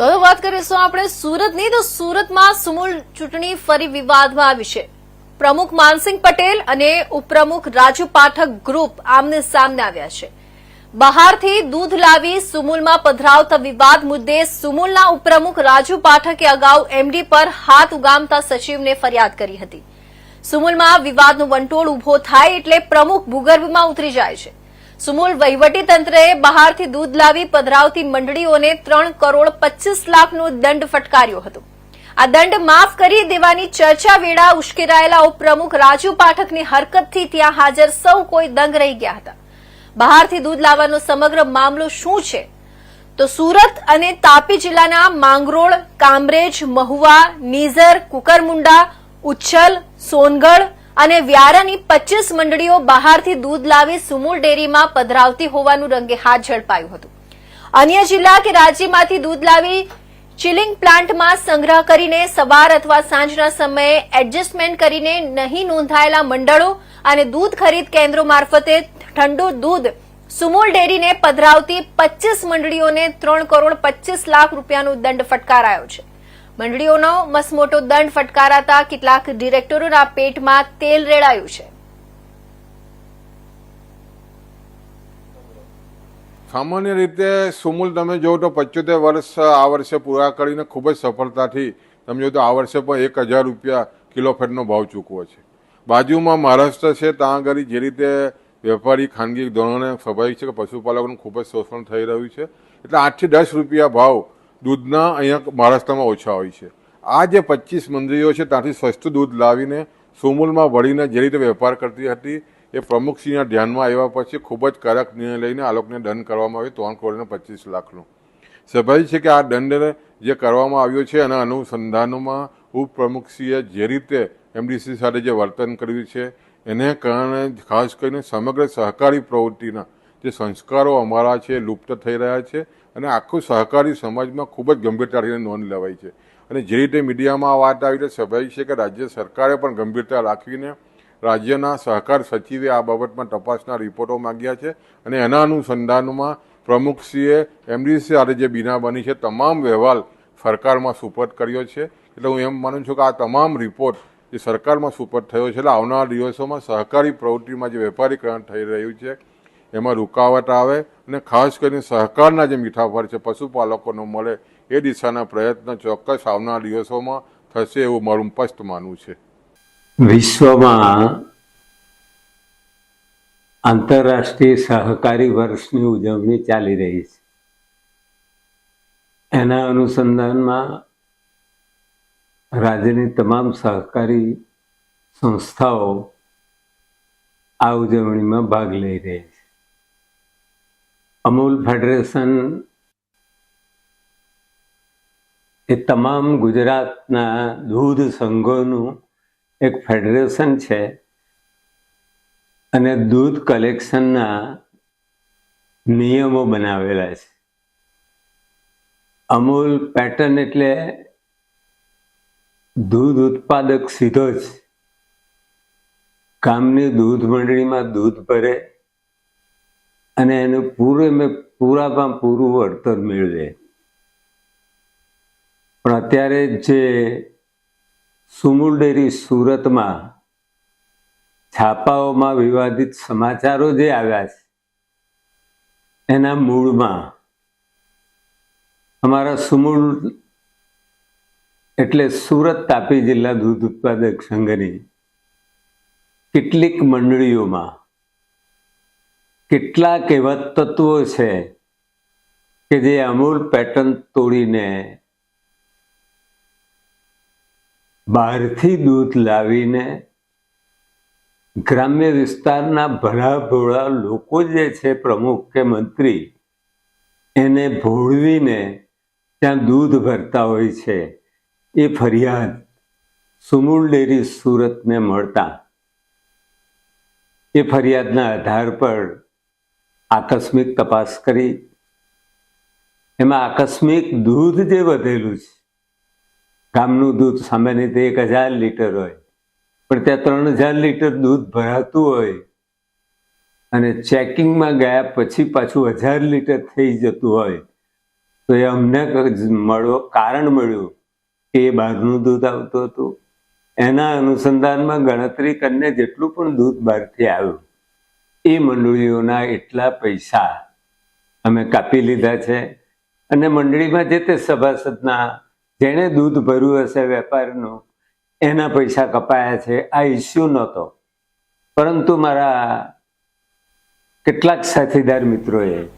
તો હવે વાત કરીશું આપણે સુરતની. તો સુરતમાં સુમુલ ચૂંટણી ફરી વિવાદમાં આવી છે. પ્રમુખ માનસિંહ પટેલ અને ઉપપ્રમુખ રાજુ પાઠક ગ્રુપ આમને સામને આવ્યા છે. બહારથી દૂધ લાવી સુમુલમાં પધરાવતા વિવાદ મુદ્દે સુમુલના ઉપપ્રમુખ રાજુ પાઠકે અગાઉ એમડી પર હાથ ઉગામતા સચિવને ફરિયાદ કરી હતી. સુમુલમાં વિવાદનો વંટોળ ઊભો થાય એટલે પ્રમુખ ભૂગર્ભમાં ઉતરી જાય છે. સુમુલ વહીવટી તંત્રએ બહારથી દૂધ લાવી પધરાવતી મંડળીઓને ત્રણ કરોડ પચીસ લાખનો દંડ ફટકાર્યો હતો. આ દંડ માફ કરી દેવાની ચર્ચા વેળા ઉશ્કેરાયેલા ઉપપ્રમુખ રાજુ પાઠકની હરકતથી ત્યાં હાજર સૌ કોઈ દંગ રહી ગયા હતા. બહારથી દૂધ લાવવાનો સમગ્ર મામલો શું છે? તો સુરત અને તાપી જિલ્લાના માંગરોળ, કામરેજ, મહુવા, નીઝર, કુકરમુંડા, ઉચ્છલ, સોનગઢ અને વ્યારાની પચીસ મંડળીઓ બહારથી દૂધ લાવી સુમુલ ડેરીમાં પધરાવતી હોવાનું રંગે હાથ ઝડપાયું હતું. અન્ય જિલ્લા કે રાજ્યમાંથી દૂધ લાવી ચિલિંગ પ્લાન્ટમાં સંગ્રહ કરીને સવાર અથવા સાંજના સમયે એડજસ્ટમેન્ટ કરીને નહીં નોંધાયેલા મંડળો અને દૂધ ખરીદ કેન્દ્રો મારફતે ઠંડુ દૂધ સુમુલ ડેરીને પધરાવતી પચીસ મંડળીઓને ત્રણ કરોડ પચીસ લાખ રૂપિયાનો દંડ ફટકારાયો છે. મંડળીઓનો મસમોટો દંડ ફટકારાતા કેટલાક ડિરેક્ટરોના પેટમાં તેલ રેડાયું છે. સામાન્ય રીતે, સુમુલ, તમે જો તો પંચોતેર વર્ષ આ વર્ષે પૂરા કરીને ખૂબ જ સફળતાથી, તમે જો તો આ વર્ષે પણ એક હજાર રૂપિયા કિલો ફેટનો ભાવ ચૂકવો છે. બાજુમાં મહારાષ્ટ્ર છે, ત્યાં આગળ જે રીતે વેપારી ખાનગી ધોરણે સ્વાભાવિક છે કે પશુપાલકોનું ખૂબ જ શોષણ થઈ રહ્યું છે. એટલે આઠથી દસ રૂપિયા ભાવ દૂધના અહીંયા મહારાષ્ટ્રમાં ઓછા હોય છે. આ જે પચીસ મંડળીઓ છે, ત્યાંથી સસ્તું દૂધ લાવીને સુમૂલમાં વળીને જે રીતે વેપાર કરતી હતી, એ પ્રમુખસિંહના ધ્યાનમાં આવ્યા પછી ખૂબ જ કડક નિર્ણય લઈને આ લોકોને દંડ કરવામાં આવ્યો, ત્રણ કરોડ ને પચીસ લાખનો. સ્વાભાવિક છે કે આ દંડ જે કરવામાં આવ્યો છે, એના અનુસંધાનોમાં ઉપપ્રમુખસિંહે જે રીતે એમડીસી સાથે જે વર્તન કર્યું છે, એને કારણે ખાસ કરીને સમગ્ર સહકારી પ્રવૃત્તિના જે સંસ્કારો અમારા છે, લુપ્ત થઈ રહ્યા છે અને આખું સહકારી સમાજમાં ખૂબ જ ગંભીરતાથી નોંધ લેવાય છે. અને જે રીતે મીડિયામાં આ વાત આવી તો સ્વાભાવિક છે કે રાજ્ય સરકારે પણ ગંભીરતા રાખીને રાજ્યના સહકાર સચિવે આ બાબતમાં તપાસના રિપોર્ટો માંગ્યા છે અને એના અનુસંધાનમાં પ્રમુખશ્રીએ એમડીસી આજે જે બીના બની છે, તમામ વ્યવહાર સરકારમાં સુપરત કર્યો છે. એટલે હું એમ માનું છું કે આ તમામ રિપોર્ટ જે સરકારમાં સુપરત થયો છે, એટલે આવનારા દિવસોમાં સહકારી પ્રવૃત્તિમાં જે વેપારીકરણ થઈ રહ્યું છે એમાં રૂકાવટ આવે અને ખાસ કરીને સહકારના જે મીઠાફળ છે, પશુપાલકોનો મળે એ દિશાના પ્રયત્ન ચોક્કસ આવનાર દિવસોમાં થશે એવું મારું સ્પષ્ટ માનવું છે. વિશ્વમાં આંતરરાષ્ટ્રીય સહકારી વર્ષની ઉજવણી ચાલી રહી છે. એના અનુસંધાનમાં રાજ્યની તમામ સહકારી સંસ્થાઓ આ ઉજવણીમાં ભાગ લઈ રહી છે. અમૂલ ફેડરેશન એ તમામ ગુજરાતના દૂધ સંઘોનું એક ફેડરેશન છે અને દૂધ કલેક્શનના નિયમો બનાવેલા છે. અમૂલ પેટર્ન એટલે દૂધ ઉત્પાદક સીધો જ. ગામની દૂધ મંડળીમાં દૂધ ભરે અને એનું પૂરે મેં પૂરામાં પૂરું વળતર મેળવે. પણ અત્યારે જે સુમુલ ડેરી સુરતમાં છાપાઓમાં વિવાદિત સમાચારો જે આવ્યા છે, એના મૂળમાં અમારા સુમુલ, એટલે સુરત તાપી જિલ્લા દૂધ ઉત્પાદક સંઘની કેટલીક મંડળીઓમાં કેટલાક એવા તત્વો છે કે જે અમૂલ પેટર્ન તોડીને બહારથી દૂધ લાવીને ગ્રામ્ય વિસ્તારના ભરાભોળા લોકો જે છે, પ્રમુખ કે મંત્રી, એને ભોળવીને ત્યાં દૂધ ભરતા હોય છે. એ ફરિયાદ સુમૂલ ડેરી સુરતને મળતા. એ ફરિયાદના આધાર પર આકસ્મિક તપાસ કરી. એમાં આકસ્મિક દૂધ જે વધેલું છે, ગામનું દૂધ સામાન્ય રીતે એક હજાર લીટર હોય, પણ ત્યાં ત્રણ હજાર લીટર દૂધ ભરાતું હોય અને ચેકિંગમાં ગયા પછી પાછું હજાર લીટર થઈ જતું હોય, તો એ અમને મળવો કારણ મળ્યું કે એ બહારનું દૂધ આવતું હતું. એના અનુસંધાનમાં ગણતરી કરીને જેટલું પણ દૂધ બહારથી આવ્યું એ મંડળીઓના એટલા પૈસા અમે કાપી લીધા છે. અને મંડળીમાં જે તે સભાસદના જેણે દૂધ ભર્યું હશે વેપારનું, એના પૈસા કપાયા છે. આ ઇસ્યુ નહોતો. પરંતુ મારા કેટલાક સાથીદાર મિત્રોએ